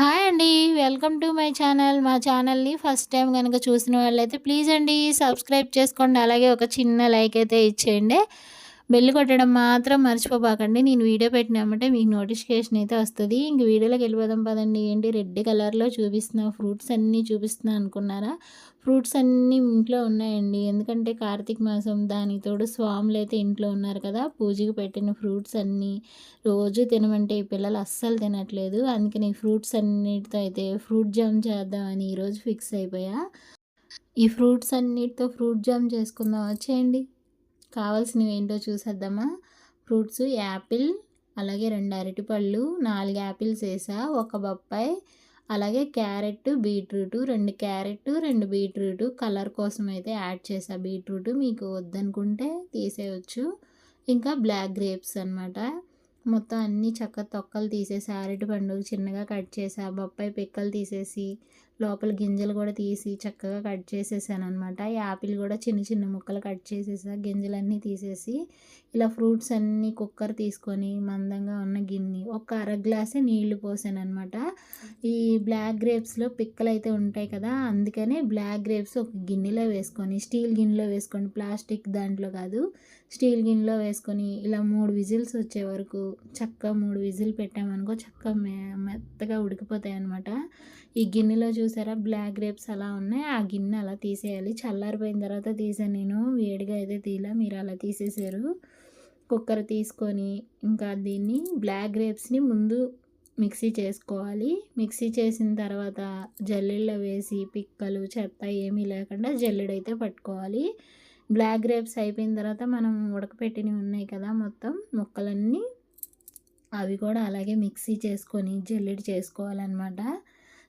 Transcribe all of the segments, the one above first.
Hi అండి welcome to my channel. మా ఛానల్ని ఫస్ట్ టైం కనుక చూసిన వాళ్ళైతే ప్లీజ్ అండి సబ్స్క్రైబ్ చేసుకోండి. అలాగే ఒక చిన్న లైక్ అయితే ఇచ్చేయండి. బెల్ కొట్టడం మాత్రం మర్చిపోబాకండి. నేను వీడియో పెట్టినామంటే మీకు నోటిఫికేషన్ అయితే వస్తుంది. ఇంక వీడియోలోకి వెళ్ళిపోదాం పదండి. ఏంటి రెడ్ కలర్లో చూపిస్తున్నా ఫ్రూట్స్ అన్నీ చూపిస్తున్నా అనుకున్నారా? ఫ్రూట్స్ అన్నీ ఇంట్లో ఉన్నాయండి. ఎందుకంటే కార్తీక మాసం దానికి తోడు స్వాములు అయితే ఇంట్లో ఉన్నారు కదా. పూజకి పెట్టిన ఫ్రూట్స్ అన్నీ రోజు తినమంటే ఈ పిల్లలు అస్సలు తినట్లేదు. అందుకని ఫ్రూట్స్ అన్నిటితో అయితే ఫ్రూట్ జామ్ చేద్దామని ఈరోజు ఫిక్స్ అయిపోయా. ఈ ఫ్రూట్స్ అన్నిటితో ఫ్రూట్ జామ్ చేసుకుందాం వచ్చేయండి. కావాల్సినవి ఏంటో చూసేద్దామా? ఫ్రూట్స్ యాపిల్ అలాగే రెండు అరటిపళ్ళు నాలుగు యాపిల్స్ వేసా ఒక బొప్పాయి అలాగే క్యారెట్ బీట్రూట్ రెండు క్యారెట్ రెండు బీట్రూట్. కలర్ కోసం అయితే యాడ్ చేసా బీట్రూట్. మీకు వద్దనుకుంటే తీసేయచ్చు. ఇంకా బ్లాక్ గ్రేప్స్ అనమాట మొత్తం అన్నీ చక్క తొక్కలు తీసేసి అరటి పండు చిన్నగా కట్ చేసా బొప్పాయి పిక్కలు తీసేసి లోపల గింజలు కూడా తీసి చక్కగా కట్ చేసేసాను అనమాట యాపిల్ కూడా చిన్న చిన్న ముక్కలు కట్ చేసేసా గింజలన్నీ తీసేసి ఇలా ఫ్రూట్స్ అన్నీ కుక్కర్ తీసుకొని మందంగా ఉన్న గిన్నె ఒక అర గ్లాసే నీళ్ళు పోసాను అనమాట ఈ బ్లాక్ గ్రేప్స్లో పిక్కలు అయితే ఉంటాయి కదా అందుకనే బ్లాక్ గ్రేప్స్ ఒక గిన్నెలో వేసుకొని స్టీల్ గిన్నెలో వేసుకొని ప్లాస్టిక్ దాంట్లో కాదు స్టీల్ గిన్నెలో వేసుకొని ఇలా మూడు విజిల్స్ వచ్చే వరకు చక్కగా మూడు విజిల్ పెట్టామనుకో చక్కగా మెత్తగా ఉడికిపోతాయి అనమాట ఈ గిన్నెలో చూసారా? బ్లాక్ గ్రేప్స్ అలా ఉన్నాయి. ఆ గిన్నె అలా తీసేయాలి. చల్లారిపోయిన తర్వాత తీసాను నేను. వేడిగా అయితే తీలా మీరు అలా తీసేసారు. కుక్కర్ తీసుకొని ఇంకా దీన్ని బ్లాక్ గ్రేప్స్ని ముందు మిక్సీ చేసుకోవాలి. మిక్సీ చేసిన తర్వాత జల్లెల్లో వేసి పిక్కలు చెత్త ఏమీ లేకుండా జల్లెడైతే పట్టుకోవాలి. బ్లాక్ గ్రేప్స్ అయిపోయిన తర్వాత మనం ఉడకపెట్టినవి ఉన్నాయి కదా మొత్తం. ముక్కలన్నీ అవి కూడా అలాగే మిక్సీ చేసుకొని జల్లెడ చేసుకోవాలన్నమాట.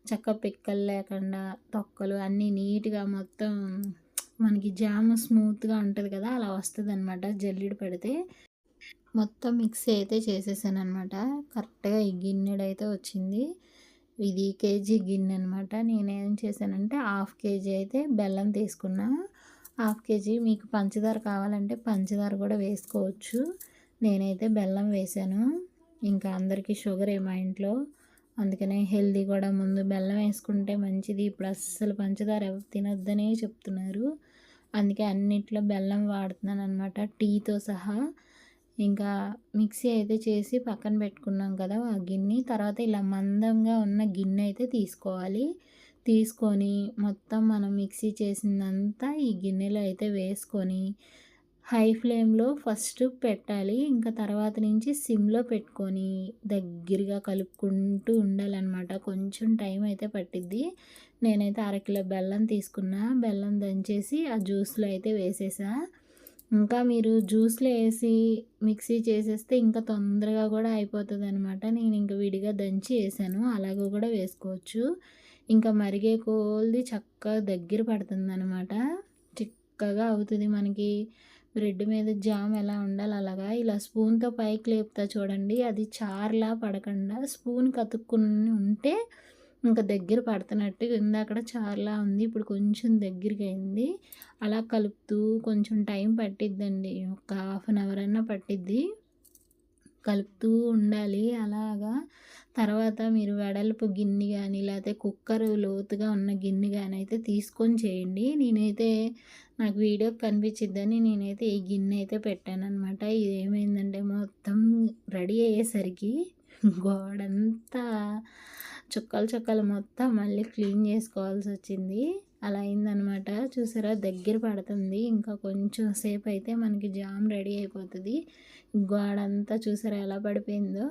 చక్క పిక్కలు లేకుండా తొక్కలు అన్నీ నీట్గా మొత్తం మనకి జామ్ స్మూత్గా ఉంటుంది కదా అలా వస్తుంది అనమాట జల్లిడి పెడితే. మొత్తం మిక్సీ అయితే చేసేసాను అనమాట కరెక్ట్గా ఈ గిన్నెడైతే వచ్చింది. ఇది కేజీ గిన్నె అనమాట నేనేం చేశానంటే హాఫ్ కేజీ అయితే బెల్లం తీసుకున్నా. హాఫ్ కేజీ మీకు పంచదార కావాలంటే పంచదార కూడా వేసుకోవచ్చు. నేనైతే బెల్లం వేసాను. ఇంకా అందరికీ షుగర్ ఏ మా ఇంట్లో. అందుకనే హెల్దీ కూడా ముందు బెల్లం వేసుకుంటే మంచిది. ఇప్పుడు అస్సలు పంచదార ఎవరు తినొద్దనే చెప్తున్నారు. అందుకే అన్నిట్లో బెల్లం వాడుతున్నాను అనమాట టీతో సహా. ఇంకా మిక్సీ అయితే చేసి పక్కన పెట్టుకున్నాం కదా ఆ గిన్నె. తర్వాత ఇలా మందంగా ఉన్న గిన్నె అయితే తీసుకోవాలి. తీసుకొని మొత్తం మనం మిక్సీ చేసిందంతా ఈ గిన్నెలో అయితే వేసుకొని హై ఫ్లేమ్లో ఫస్ట్ పెట్టాలి. ఇంకా తర్వాత నుంచి సిమ్లో పెట్టుకొని దగ్గరగా కలుపుకుంటూ ఉండాలన్నమాట. కొంచెం టైం అయితే పట్టిద్ది. నేనైతే అరకిలో బెల్లం తీసుకున్నా. బెల్లం దంచేసి ఆ జ్యూస్లో అయితే వేసేసా. ఇంకా మీరు జ్యూస్లో వేసి మిక్సీ చేసేస్తే ఇంకా తొందరగా కూడా అయిపోతుంది అనమాట నేను ఇంకా విడిగా దంచి వేసాను. అలాగ కూడా వేసుకోవచ్చు. ఇంకా మరిగే కోల్ది చక్కగా దగ్గర పడుతుంది అనమాట చిక్కగా అవుతుంది మనకి. బ్రెడ్ మీద జామ్ ఎలా ఉండాలి అలాగా? ఇలా స్పూన్తో పైకి లేపుతా చూడండి. అది చార్లా పడకుండా స్పూన్ కతుక్కుని ఉంటే ఇంకా దగ్గర పడుతున్నట్టు అక్కడ చార్లా ఉంది. ఇప్పుడు కొంచెం దగ్గరికి అయింది. అలా కలుపుతూ కొంచెం టైం పట్టిద్దండి. ఒక హాఫ్ అన్ అవర్ అన్నా పట్టిద్ది. కలుపుతూ ఉండాలి అలాగా. తర్వాత మీరు వెడల్పు గిన్నె కానీ లేకపోతే కుక్కర్ లోతుగా ఉన్న గిన్నె కానీ అయితే తీసుకొని చేయండి. నేనైతే నాకు వీడియో కనిపించిద్దని నేనైతే ఈ గిన్నె అయితే పెట్టాను అనమాట ఇది ఏమైందంటే మొత్తం రెడీ అయ్యేసరికి గోడంతా చుక్కలు చుక్కలు మొత్తం మళ్ళీ క్లీన్ చేసుకోవాల్సి వచ్చింది. అలా అయిందనమాట చూసారా? దగ్గర పడుతుంది. ఇంకా కొంచెం సేపు అయితే మనకి జామ్ రెడీ అయిపోతుంది. గోడంతా చూసారా ఎలా పడిపోయిందో?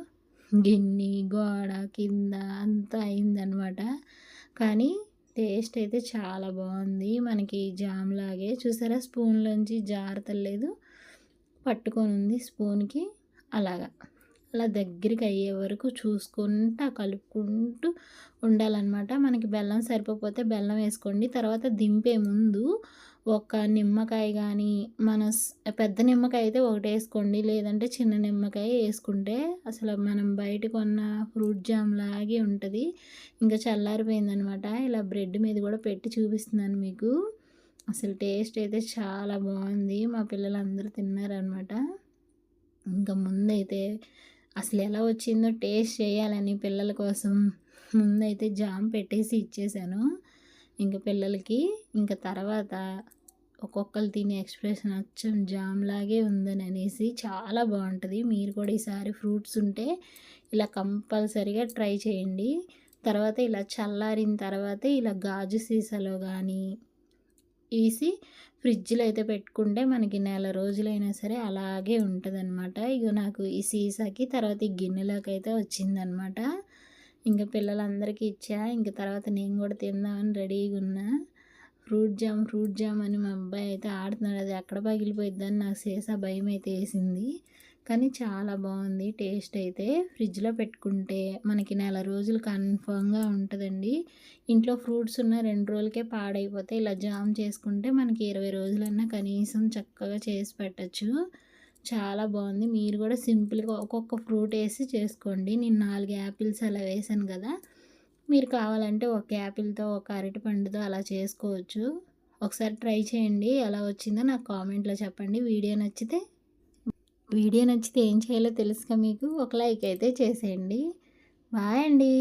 గిన్నె గోడ కింద అంతా అయిందనమాట. కానీ టేస్ట్ అయితే చాలా బాగుంది. మనకి జామ్ లాగే చూసారా? స్పూన్లోంచి జారతలేదు పట్టుకొని ఉంది స్పూన్కి. అలాగా. అలా దగ్గరికి అయ్యే వరకు చూసుకుంటూ కలుపుకుంటూ ఉండాలన్నమాట. మనకి బెల్లం సరిపోతే బెల్లం వేసుకోండి. తర్వాత దింపే ముందు ఒక నిమ్మకాయ కానీ మన పెద్ద నిమ్మకాయ అయితే ఒకటి వేసుకోండి లేదంటే చిన్న నిమ్మకాయ వేసుకుంటే అసలు మనం బయట కొన్న ఫ్రూట్ జామ్ లాగే ఉంటుంది. ఇంకా చల్లారిపోయిందనమాట. ఇలా బ్రెడ్ మీద కూడా పెట్టి చూపిస్తున్నాను మీకు. అసలు టేస్ట్ అయితే చాలా బాగుంది. మా పిల్లలందరూ తిన్నారనమాట. ఇంకా ముందైతే అసలు ఎలా వచ్చిందో టేస్ట్ చేయాలని పిల్లల కోసం ముందైతే జామ్ పెట్టేసి ఇచ్చేసాను. ఇంక పిల్లలకి ఇంకా తర్వాత ఒక్కొక్కరు తినే ఎక్స్ప్రెషన్ అచ్చం జామ్ లాగే ఉందని అనేసి చాలా బాగుంటుంది మీరు కూడా ఈసారి ఫ్రూట్స్ ఉంటే ఇలా కంపల్సరీగా ట్రై చేయండి. తర్వాత ఇలా చల్లారిన తర్వాత ఇలా గాజు సీసాలో కానీ వేసి ఫ్రిడ్జ్లో అయితే పెట్టుకుంటే మనకి నెల రోజులైనా సరే అలాగే ఉంటుందన్నమాట. ఇక నాకు ఈ సీసాకి తర్వాత ఈ గిన్నెలోకి అయితే వచ్చిందనమాట ఇంకా పిల్లలందరికీ ఇచ్చా ఇంకా తర్వాత నేను కూడా తిందామని రెడీగా ఉన్నా. ఫ్రూట్ జామ్ ఫ్రూట్ జామ్ అని మా అబ్బాయి అయితే ఆడుతున్నాడు. అది ఎక్కడ పగిలిపోయిద్దని నాకు సీసా భయం అయితే వేసింది. కానీ చాలా బాగుంది టేస్ట్ అయితే. ఫ్రిడ్జ్లో పెట్టుకుంటే మనకి నెల రోజులు కన్ఫామ్గా ఉంటుందండి. ఇంట్లో ఫ్రూట్స్ ఉన్న రెండు రోజులకే పాడైపోతే ఇలా జామ్ చేసుకుంటే మనకి ఇరవై రోజులన్నా కనీసం చక్కగా చేసి పెట్టచ్చు. చాలా బాగుంది. మీరు కూడా సింపుల్గా ఒక్కొక్క ఫ్రూట్ వేసి చేసుకోండి. నేను నాలుగు యాపిల్స్ అలా వేసాను కదా! మీరు కావాలంటే ఒక యాపిల్తో ఒక అరటి పండుతో అలా చేసుకోవచ్చు. ఒకసారి ట్రై చేయండి. ఎలా వచ్చిందో నాకు కామెంట్లో చెప్పండి. వీడియో నచ్చితే వీడియో నచ్చితే ఏం చేయాలో తెలుసుగా మీకు. ఒక లైక్ అయితే చేసేయండి. బాయ్ అండి!